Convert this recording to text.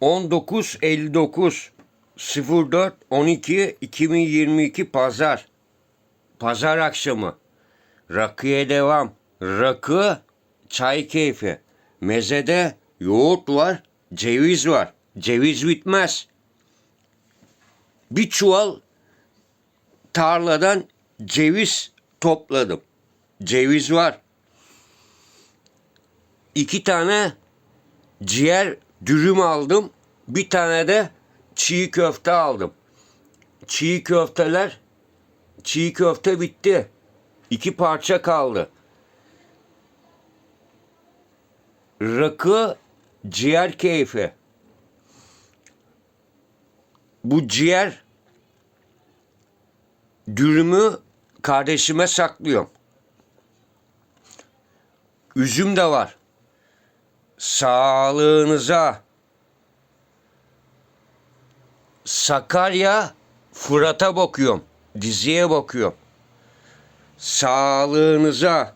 1959 04 12 2022 Pazar. Pazar akşamı. Rakıya devam. Rakı, çay keyfi. Mezede yoğurt var, ceviz var. Ceviz bitmez. Bir çuval tarladan ceviz topladım. Ceviz var. İki tane ciğer dürüm aldım. Bir tane de çiğ köfte aldım. Çiğ köfteler, çiğ köfte bitti. İki parça kaldı. Rakı, ciğer keyfi. Bu ciğer dürümü kardeşime saklıyorum. Üzüm de var. Sağlığınıza. Sakarya Fırat'a bakıyorum. Diziye bakıyorum. Sağlığınıza.